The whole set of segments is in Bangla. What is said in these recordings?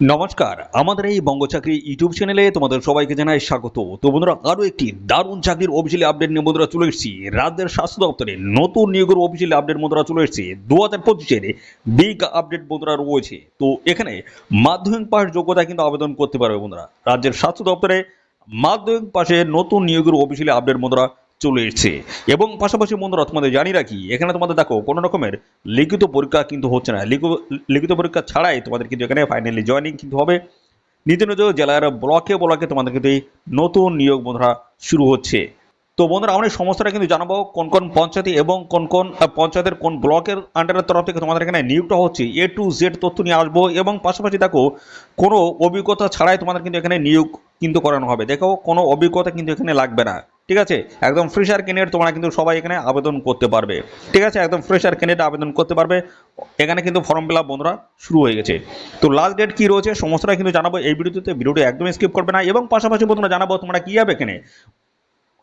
নমস্কার, আমাদের এই বঙ্গ চাকরি ইউটিউব চ্যানেলে তোমাদের সবাইকে জানাই স্বাগত। তো বন্ধুরা, আরও একটি দারুণ চাকরির অফিসিয়ালি আপডেট নিয়ে বন্ধুরা চলে এসেছি। রাজ্যের স্বাস্থ্য দপ্তরে নতুন নিয়োগের অফিসিয়ালি আপডেট বন্ধুরা চলে এসেছে। দু হাজার পঁচিশের বিগ আপডেট বন্ধুরা রয়েছে। তো এখানে মাধ্যমিক পাস যোগ্যতা কিন্তু আবেদন করতে পারবে বন্ধুরা। রাজ্যের স্বাস্থ্য দপ্তরে মাধ্যমিক পাশে নতুন নিয়োগের অফিসিয়ালি আপডেট বন্ধুরা চলে এসেছে। এবং পাশাপাশি বন্ধুরা, তোমাদের জানি রাখি এখানে তোমাদের দেখো, কোনো রকমের লিখিত পরীক্ষা কিন্তু হচ্ছে না। লিখি- লিখিত পরীক্ষা ছাড়াই তোমাদের কিন্তু এখানে ফাইনালি জয়েনিং কিন্তু হবে। নিজ নিজ জেলার ব্লকে ব্লকে তোমাদের কিন্তু এই নতুন নিয়োগ বন্ধুরা শুরু হচ্ছে। তো বন্ধুরা, আমরা সমস্যাটা কিন্তু জানাব কোন কোন পঞ্চায়েতে এবং কোন কোন পঞ্চায়েতের কোন ব্লকের আন্ডারের তরফ থেকে তোমাদের এখানে নিয়োগটা হচ্ছে। এ টু জেড তথ্য নিয়ে আসব এবং পাশাপাশি দেখো, কোনো অভিজ্ঞতা ছাড়াই তোমাদের কিন্তু এখানে নিয়োগ কিন্তু করানো হবে। দেখো, কোনো অভিজ্ঞতা কিন্তু এখানে লাগবে না। ঠিক আছে? একদম ফ্রেশার ক্যান্ডিডেট তোমরা কিন্তু সবাই এখানে আবেদন করতে পারবে। ঠিক আছে? একদম ফ্রেশার ক্যান্ডিডেট আবেদন করতে পারবে। এখানে কিন্তু ফর্ম ফিল বন্ধুরা শুরু হয়ে গেছে। তো লাস্ট ডেট কী রয়েছে সমস্তটা কিন্তু জানাব এই ভিডিওতে। ভিডিওটি একদম স্কিপ করবে না এবং পাশাপাশি বন্ধুরা জানাব তোমরা কী হবে এখানে।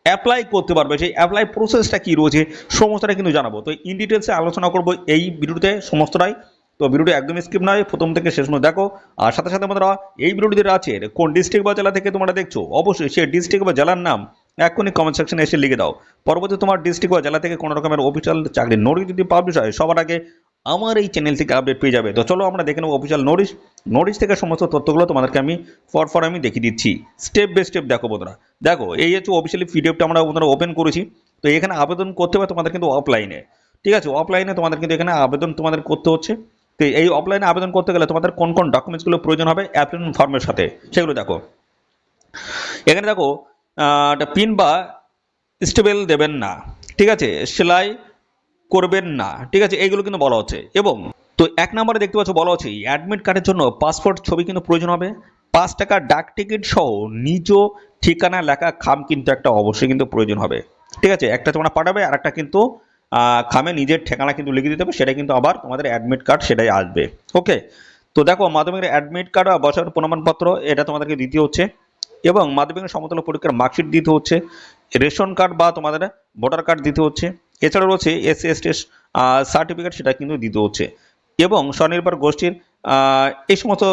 অ্যাপ্লাই করতে পারবে। সেই অ্যাপ্লাই প্রসেসটা কী রয়েছে সমস্তটা কিন্তু জানাব। তো ইন ডিটেলসে আলোচনা করব এই ভিডিওতে সমস্তটাই। তো ভিডিওটি একদমই স্কিপ নয়, প্রথম থেকে শেষ পর্যন্ত দেখো। আর সাথে সাথে বন্ধুরা, এই ভিডিওটিতে আছে কোন ডিস্ট্রিক্ট বা জেলা থেকে তোমরা দেখছ? অবশ্যই সেই ডিস্ট্রিক্ট বা জেলার নাম এখনই কমেন্ট সেকশনে এসে লিখে দাও। পরবর্তী তোমার ডিস্ট্রিক্ট বা জেলা থেকে কোনো রকমের অফিসিয়াল চাকরির নোটিশ যদি পাবলিশ হয়, সবার আগে আমার এই চ্যানেল থেকে আপডেট পেয়ে যাবে। তো চলো আমরা দেখে নেব অফিসিয়াল নোটিশ নোটিশ থেকে সমস্ত তথ্যগুলো তোমাদেরকে আমি ফর ফর আমি দেখিয়ে দিচ্ছি। স্টেপ বাই স্টেপ দেখো বন্ধুরা। দেখো, এই হচ্ছে অফিসিয়ালি পিডিএফটা আমরা বন্ধুরা ওপেন করেছি। তো এখানে আবেদন করতে হবে তোমাদের কিন্তু অফলাইনে ঠিক আছে অফলাইনে তোমাদের কিন্তু এখানে আবেদন তোমাদের করতে হচ্ছে। তো এই অফলাইনে আবেদন করতে গেলে তোমাদের কোন কোন ডকুমেন্টসগুলো প্রয়োজন হবে অ্যাপ্লিকেশন ফর্মের সাথে। সেগুলো দেখো। এখানে দেখো পিন বা স্টেবেল দেবেন না। ঠিক আছে? সেলাই করবেন না। ঠিক আছে? এইগুলো কিন্তু বলা হচ্ছে। এবং তো এক নম্বরে দেখতে পাচ্ছ বলা হচ্ছে অ্যাডমিট কার্ডের জন্য পাসপোর্ট ছবি কিন্তু প্রয়োজন হবে। পাঁচ টাকা ডাক টিকিট সহ নিজ ঠিকানা লেখা খাম কিন্তু একটা অবশ্যই কিন্তু প্রয়োজন হবে। ঠিক আছে? একটা তোমরা পাঠাবে আর একটা কিন্তু খামে নিজের ঠিকানা কিন্তু লিখে দিতে হবে। সেটা কিন্তু আবার তোমাদের অ্যাডমিট কার্ড সেটাই আসবে। ওকে তো দেখো, মাধ্যমিকের অ্যাডমিট কার্ড বা বছর প্রমাণপত্র, এটা তোমাদেরকে দিতে হচ্ছে। এবং মাধ্যমিকের সমতল পরীক্ষার মার্কশিট দিতে হচ্ছে, রেশন কার্ড বা তোমাদের ভোটার কার্ড দিতে হচ্ছে এছাড়া রয়েছে এস এস সার্টিফিকেট সেটা কিন্তু দিতে হচ্ছে। এবং স্বনির্ভর গোষ্ঠীর এই সমস্ত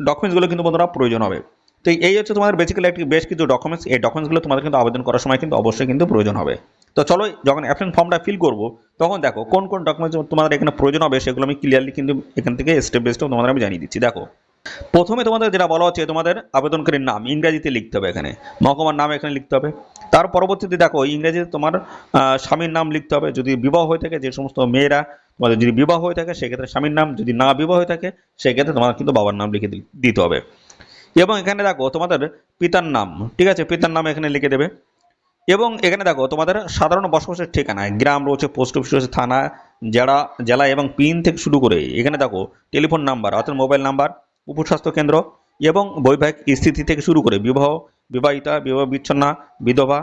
ডকুমেন্টসগুলো কিন্তু বন্ধুরা প্রয়োজন হবে। তো এই হচ্ছে তোমাদের বেসিক্যালি একটি বেশ কিছু ডকুমেন্টস এই ডকুমেন্টসগুলো তোমাদের কিন্তু আবেদন করার সময় কিন্তু অবশ্যই কিন্তু প্রয়োজন হবে। তো চলো, যখন অ্যাপ্লিকেশন ফর্মটা ফিল করব, তখন দেখো কোন কোন ডকুমেন্টস তোমাদের এখানে প্রয়োজন হবে, সেগুলো আমি ক্লিয়ারলি কিন্তু এখান থেকে স্টেপ বাই স্টেপ তোমাদের আমি জানিয়ে দিচ্ছি। দেখো প্রথমে তোমাদের যেটা বলা হচ্ছে, তোমাদের আবেদনকারীর নাম, ইংরেজিতে লিখতে হবে এখানে। মহকুমার নাম এখানে লিখতে হবে। তার পরবর্তীতে দেখো, ইংরেজিতে তোমার স্বামীর নাম লিখতে হবে। যদি বিবাহ হয়ে থাকে, যে সমস্ত মেয়েরা তোমাদের যদি বিবাহ হয়ে থাকে, সেক্ষেত্রে স্বামীর নাম। যদি না বিবাহ হয়ে থাকে, সেক্ষেত্রে তোমার কিন্তু বাবার নাম লিখে দিতে হবে। এবং এখানে দেখো, তোমাদের পিতার নাম, ঠিক আছে? পিতার নাম এখানে লিখে দেবে। এবং এখানে দেখো, তোমাদের সাধারণ বসবাসের ঠিকানায় গ্রাম রয়েছে, পোস্ট অফিস রয়েছে, থানা, জেলা জেলা এবং পিন থেকে শুরু করে, এখানে দেখো, টেলিফোন নাম্বার, অর্থাৎ মোবাইল নাম্বার উপস্বাস্থ্য কেন্দ্র এবং বৈবাহিক স্থিতি থেকে শুরু করে বিবাহ, বিবাহিতা, বিবাহ বিচ্ছন্না, বিধবা,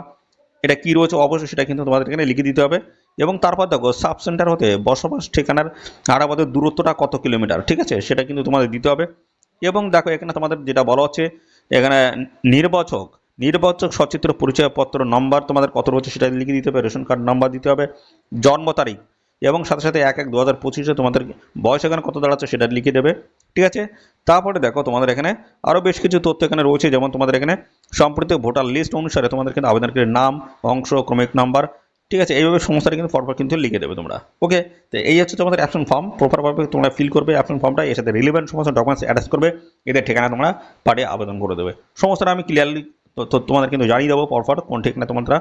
এটা কী রয়েছে অবশ্যই সেটা কিন্তু তোমাদের এখানে লিখে দিতে হবে। এবং তারপর দেখো, সাব সেন্টার হতে বসবাস ঠিকানার হারাবাদের দূরত্বটা কত কিলোমিটার, ঠিক আছে? সেটা কিন্তু তোমাদের দিতে হবে। এবং দেখো, এখানে তোমাদের যেটা বলা হচ্ছে, এখানে নির্বাচক নির্বাচক সচিত্র পরিচয়পত্র নম্বর তোমাদের কত রয়েছে সেটা লিখে দিতে হবে, রেশন কার্ড নাম্বার দিতে হবে, জন্ম তারিখ এবং সাথে সাথে এক এক দু হাজার পঁচিশে তোমাদের বয়স এখানে কত দাঁড়াচ্ছে সেটা লিখে দেবে, ঠিক আছে? তারপরে দেখো তোমাদের এখানে আরও বেশ কিছু তথ্য এখানে রয়েছে, যেমন তোমাদের এখানে সম্প্রতি ভোটার লিস্ট অনুসারে তোমাদের কিন্তু আবেদনকারীর নাম, অংশ, ক্রমিক নাম্বার, ঠিক আছে? এইভাবে সমস্যাটা কিন্তু পরপর কিন্তু লিখে দেবে তোমরা ওকে তো এই হচ্ছে তোমাদের অ্যাপশন ফর্ম প্রপারভাবে তোমরা ফিল করবে অ্যাপশন ফর্মটা, এর সাথে রিলেভেন্ট সমস্ত ডকুমেন্টস অ্যাটাচ করবে, এদের ঠিকানা তোমরা পাঠিয়ে আবেদন করে দেবে। সমস্তটা আমি ক্লিয়ারলি তো তোমাদের কিন্তু জানিয়ে দেবো পরপর কোন ঠিকানা তোমরা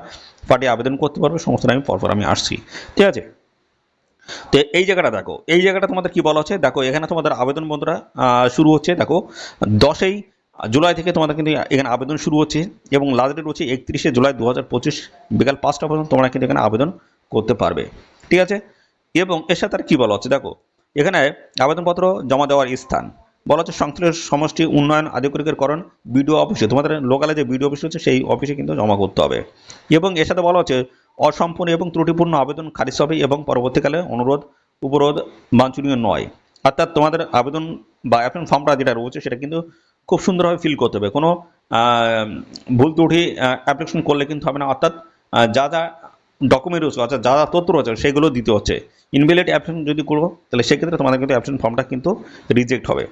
পাঠিয়ে আবেদন করতে পারবে, সমস্তটা আমি পরপর আমি আসছি, ঠিক আছে? তো এই জায়গাটা দেখো, এই জায়গাটা তোমাদের কি বলা হচ্ছে? দেখো, এখানে তোমাদের আবেদন বন্ধুরা শুরু হচ্ছে, দেখো, দশই জুলাই থেকে তোমাদের কিন্তু এখানে আবেদন শুরু হচ্ছে এবং লাস্ট ডেট হচ্ছে একত্রিশে জুলাই দু হাজার পঁচিশ বিকাল পাঁচটা পর্যন্ত তোমরা কিন্তু এখানে আবেদন করতে পারবে, ঠিক আছে? এবং এর সাথে আর কী বলা হচ্ছে? দেখো, এখানে আবেদনপত্র জমা দেওয়ার স্থান, বলা হচ্ছে সংশ্লিষ্ট সমষ্টি উন্নয়ন আধিকারিকের করণ বিডিও অফিসে, তোমাদের লোকালে যে বিডিও অফিস হচ্ছে সেই অফিসে কিন্তু জমা করতে হবে। এবং এর সাথে বলা হচ্ছে অসম্পূর্ণ এবং ত্রুটিপূর্ণ আবেদন খারিজ হবে এবং পরবর্তীকালে অনুরোধ, উপরোধ, বাঞ্ছনীয় নয়। অর্থাৎ তোমাদের আবেদন বা অ্যাপ্লিকেশন ফর্মটা যেটা রয়েছে সেটা কিন্তু খুব সুন্দরভাবে ফিল করতে হবে। কোনো ভুল ত্রুটি অ্যাপ্লিকেশন করলে কিন্তু হবে না। অর্থাৎ যা যা ডকুমেন্ট রয়েছে, অর্থাৎ যা যা তথ্য রয়েছে সেগুলো দিতে হচ্ছে। ইনভ্যালিড অ্যাপ্লিকেশন যদি করব, তাহলে সেক্ষেত্রে তোমাদের কিন্তু অ্যাপ্লিকেশন ফর্মটা কিন্তু রিজেক্ট হবে।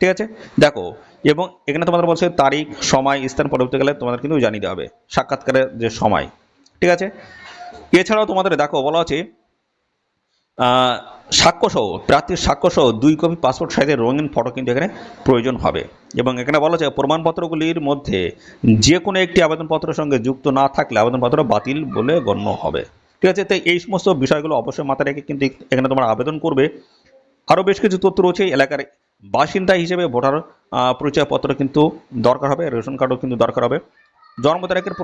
ঠিক আছে? দেখো, এবং এখানে তোমাদের বলছে তারিখ, সময়, স্থান, পরবর্তীকালে তোমাদের কিন্তু জানিয়ে দেওয়া হবে। সাক্ষাৎকারের যে সময়। ঠিক আছে? এছাড়াও তোমাদের দেখো বলা আছে সাক্ষ্যসহ, প্রার্থীর সাক্ষ্যসহ দুই কপি পাসপোর্ট সাইজের রঙিন ফটো কিন্তু এখানে প্রয়োজন হবে। এবং এখানে বলা যায় প্রমাণপত্রগুলির মধ্যে যে কোনো একটি আবেদনপত্রের সঙ্গে যুক্ত না থাকলে আবেদনপত্র বাতিল বলে গণ্য হবে। ঠিক আছে? তো এই সমস্ত বিষয়গুলো অবশ্যই মাথায় রেখে কিন্তু এখানে তোমরা আবেদন করবে। আরও বেশ কিছু তথ্য রয়েছে, এলাকার বাসিন্দা হিসেবে ভোটার পরিচয়পত্র কিন্তু দরকার হবে, রেশন কার্ডও কিন্তু দরকার হবে। জন্ম তারিখের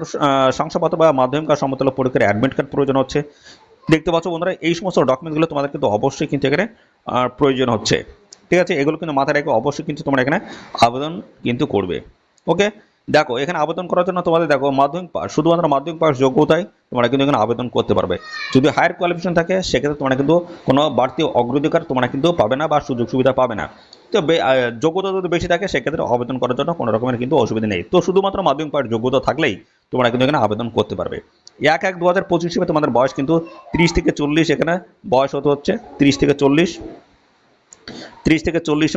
শংসাপত্র বা মাধ্যমিক আর সমতল পরীক্ষার অ্যাডমিট কার্ড প্রয়োজন হচ্ছে। দেখতে পাচ্ছ বন্ধুরা, এই সমস্ত ডকুমেন্টগুলো তোমাদের কিন্তু অবশ্যই কিন্তু এখানে প্রয়োজন হচ্ছে। ঠিক আছে, এগুলো কিন্তু মাথায় রেখে অবশ্যই কিন্তু তোমরা এখানে আবেদন কিন্তু করবে। ওকে দেখো, এখানে আবেদন করার জন্য তোমাদের, দেখো, মাধ্যমিক পাস শুধুমাত্র মাধ্যমিক পাস যোগ্যতায় তোমরা কিন্তু এখানে আবেদন করতে পারবে। যদি হায়ার কোয়ালিফিকেশন থাকে, সেক্ষেত্রে তোমরা কিন্তু কোনো বাড়তি অগ্রাধিকার তোমরা কিন্তু পাবে না বা সুযোগ সুবিধা পাবে না। তো যোগ্যতা যদি বেশি থাকে, সেক্ষেত্রে আবেদন করার জন্য কোনো রকমের কিন্তু অসুবিধা নেই। তো শুধুমাত্র মাধ্যমিক পাস যোগ্যতা থাকলেই তোমরা কিন্তু এখানে আবেদন করতে পারবে। এক এক দু হাজার পঁচিশ হিসেবে তোমাদের বয়স কিন্তু ত্রিশ থেকে চল্লিশ এখানে বয়স হতে হচ্ছে। ত্রিশ থেকে চল্লিশ, ত্রিশ থেকে চল্লিশ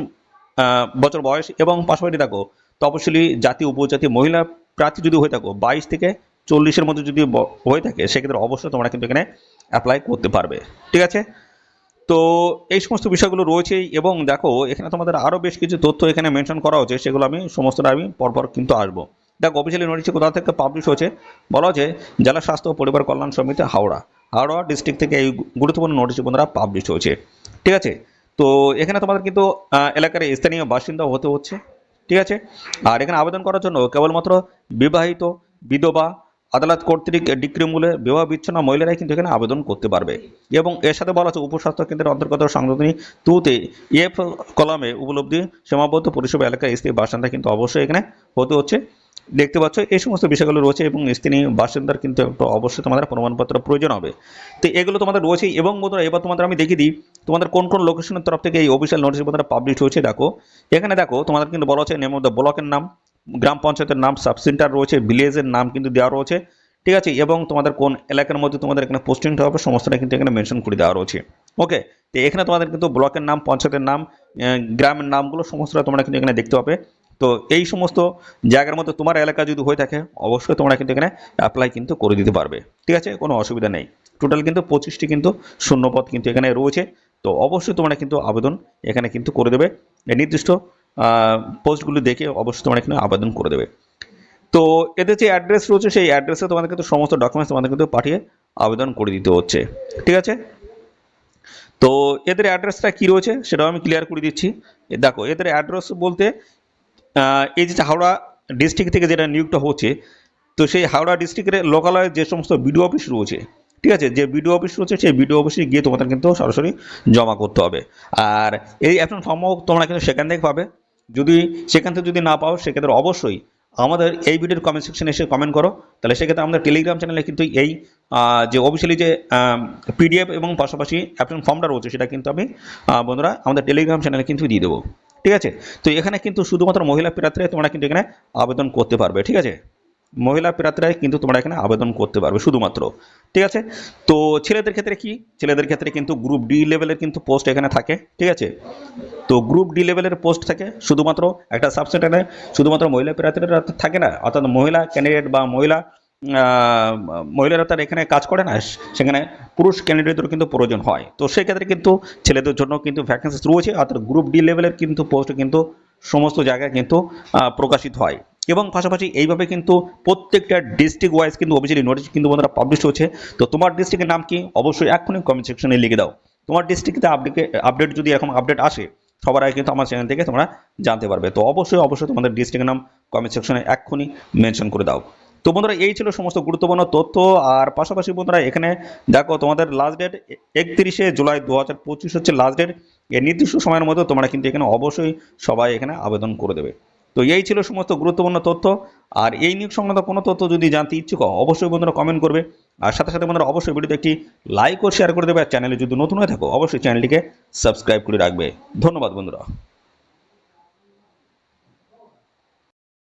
বছর বয়স এবং পাশাপাশি দেখো তপশিলি জাতি, উপজাতি, মহিলা প্রার্থী যদি হয়ে থাকো, বাইশ থেকে চল্লিশের মধ্যে যদি হয়ে থাকে, সেক্ষেত্রে অবশ্যই তোমরা কিন্তু এখানে অ্যাপ্লাই করতে পারবে। ঠিক আছে? তো এই সমস্ত বিষয়গুলো রয়েছে এবং দেখো, এখানে তোমাদের আরও বেশ কিছু তথ্য এখানে মেনশন করা হচ্ছে সেগুলো আমি সমস্তটা আমি পরপর কিন্তু আসব। দেখো অফিসিয়ালি নোটিশ কোথা থেকে পাবলিশ হয়েছে? বলা হচ্ছে জেলা স্বাস্থ্য ও পরিবার কল্যাণ সমিতি, হাওড়া। হাওড়া ডিস্ট্রিক্ট থেকে এই গুরুত্বপূর্ণ নোটিশ বন্ধুরা পাবলিশ হয়েছে। ঠিক আছে? তো এখানে তোমাদের কিন্তু এলাকার স্থানীয় বাসিন্দা হতে হচ্ছে। ঠিক আছে? আর এখানে আবেদন করার জন্য কেবলমাত্র বিবাহিত বিধবা আদালত কর্তৃক ডিক্রি মূলে বিবাহ বিচ্ছন্ন মহিলারাই কিন্তু এখানে আবেদন করতে পারবে। এবং এর সাথে বলা আছে উপস্বাস্থ্য কেন্দ্রের অন্তর্গত সংশোধনী তুতে এফ কলামে উপলব্ধি সীমাবদ্ধ পরিষেবা এলাকায় স্থায়ী বাসিন্দা কিন্তু অবশ্যই এখানে হতে হচ্ছে। দেখতে পাচ্ছ, এই সমস্ত বিষয়গুলো রয়েছে এবং স্থানীয় বাসিন্দার কিন্তু একটা অবশ্যই তোমাদের প্রমাণপত্র প্রয়োজন হবে। তো এগুলো তোমাদের রয়েছে এবং বন্ধুরা, এবার তোমাদের আমি দেখিয়ে দিই, তোমাদের কোন কোন লোকেশনের তরফ থেকে এই অফিসিয়াল নোটিশ বন্ধুরা পাবলিশ হয়েছে দেখো। এখানে দেখো, তোমাদের কিন্তু বলা হচ্ছে নেম অফ দ্য ব্লকের নাম, গ্রাম পঞ্চায়েতের নাম সাব সেন্টার রয়েছে ভিলেজের নাম কিন্তু দেওয়া রয়েছে, ঠিক আছে? এবং তোমাদের কোন এলাকার মধ্যে তোমাদের এখানে পোস্টিংটা হবে সমস্তটা কিন্তু এখানে মেনশন করে দেওয়া রয়েছে। ওকে তো এখানে তোমাদের কিন্তু ব্লকের নাম, পঞ্চায়েতের নাম গ্রামের নামগুলো সমস্তটা তোমরা কিন্তু এখানে দেখতে পাবে। তো এই সমস্ত জায়গার মধ্যে তোমার এলাকা যদি হয়ে থাকে, অবশ্যই তোমরা কিন্তু এখানে অ্যাপ্লাই কিন্তু করে দিতে পারবে। ঠিক আছে? কোনো অসুবিধা নেই। টোটাল কিন্তু পঁচিশটি কিন্তু শূন্যপদ কিন্তু এখানে রয়েছে। তো অবশ্যই তোমরা কিন্তু আবেদন এখানে কিন্তু করে দেবে। এই নির্দিষ্ট পোস্টগুলি দেখে অবশ্যই তোমরা এখানে আবেদন করে দেবে। তো এদের যে অ্যাড্রেস রয়েছে, সেই অ্যাড্রেসে তোমাদের কিন্তু সমস্ত ডকুমেন্টস তোমাদের কিন্তু পাঠিয়ে আবেদন করে দিতে হচ্ছে। ঠিক আছে? তো এদের অ্যাড্রেসটা কী রয়েছে, সেটাও আমি ক্লিয়ার করে দিচ্ছি। দেখো, এদের অ্যাড্রেস বলতে এই যে হাওড়া ডিস্ট্রিক্ট থেকে যেটা নিয়োগটা হচ্ছে, তো সেই হাওড়া ডিস্ট্রিক্টের লোকালয়ে যে সমস্ত বিডিও অফিস রয়েছে, ঠিক আছে? যে বিডিও অফিস রয়েছে, সেই বিডিও অফিসে গিয়ে তোমাদের কিন্তু সরাসরি জমা করতে হবে। আর এই অ্যাপশন ফর্মও তোমরা কিন্তু সেখান থেকে পাবে। যদি সেখান থেকে যদি না পাও, সেক্ষেত্রে অবশ্যই আমাদের এই ভিডিওর কমেন্ট সেকশনে এসে কমেন্ট করো। তাহলে সেক্ষেত্রে আমাদের টেলিগ্রাম চ্যানেলে কিন্তু এই যে অফিসিয়ালি যে পিডিএফ এবং পাশাপাশি অ্যাপশন ফর্মটা রয়েছে, সেটা কিন্তু আমি বন্ধুরা আমাদের টেলিগ্রাম চ্যানেলে কিন্তু দিয়ে দেবো। ঠিক আছে? তো এখানে কিন্তু শুধুমাত্র মহিলা প্রার্থীরা তোমরা কিন্তু এখানে আবেদন করতে পারবে, ঠিক আছে? মহিলা প্রার্থীরাই কিন্তু তোমরা এখানে আবেদন করতে পারবে শুধুমাত্র, ঠিক আছে? তো ছেলেদের ক্ষেত্রে কি? ছেলেদের ক্ষেত্রে কিন্তু গ্রুপ ডি লেভেলের কিন্তু পোস্ট এখানে থাকে, ঠিক আছে? তো গ্রুপ ডি লেভেলের পোস্ট থাকে, শুধুমাত্র একটা সাবসেন্টারে শুধুমাত্র মহিলা প্রার্থীরা থাকে না, অর্থাৎ মহিলা ক্যান্ডিডেট বা মহিলা মহিলারা তার এখানে কাজ করে না, সেখানে পুরুষ ক্যান্ডিডেটদেরও কিন্তু প্রয়োজন হয়। তো সেক্ষেত্রে কিন্তু ছেলেদের জন্য কিন্তু ভ্যাকেন্সি রয়েছে অর্থাৎ গ্রুপ ডি লেভেলের কিন্তু পোস্ট কিন্তু সমস্ত জায়গায় কিন্তু প্রকাশিত হয়। এবং পাশাপাশি এইভাবে কিন্তু প্রত্যেকটা ডিস্ট্রিক্ট ওয়াইজ কিন্তু অফিসিয়ালি নোটিশ কিন্তু বন্ধুরা পাবলিশ হচ্ছে। তো তোমার ডিস্ট্রিক্টের নাম কি? অবশ্যই এক্ষুনি কমেন্ট সেকশনে লিখে দাও। তোমার ডিস্ট্রিক্টে আপডেট আপডেট যদি এখন আপডেট আসে, সবার আগে কিন্তু আমার চ্যানেল থেকে তোমরা জানতে পারবে। তো অবশ্যই অবশ্যই তোমাদের ডিস্ট্রিক্টের নাম কমেন্ট সেকশনে এক্ষুনি মেনশন করে দাও। তো বন্ধুরা, এই ছিল সমস্ত গুরুত্বপূর্ণ তথ্য। আর পাশাপাশি বন্ধুরা, এখানে দেখো তোমাদের লাস্ট ডেট একত্রিশে জুলাই দু হাজার পঁচিশ হচ্ছে লাস্ট ডেট এই নির্দিষ্ট সময়ের মধ্যে তোমরা কিন্তু এখানে অবশ্যই সবাই এখানে আবেদন করে দেবে। তো এই ছিল সমস্ত গুরুত্বপূর্ণ তথ্য। আর এই নিয়োগ সংক্রান্ত কোনো তথ্য যদি জানতে ইচ্ছুক, অবশ্যই বন্ধুরা কমেন্ট করবে। আর সাথে সাথে বন্ধুরা, অবশ্যই ভিডিওতে একটি লাইক ও শেয়ার করে দেবে। আর চ্যানেলে যদি নতুন হয়ে থাকো, অবশ্যই চ্যানেলটিকে সাবস্ক্রাইব করে রাখবে। ধন্যবাদ বন্ধুরা।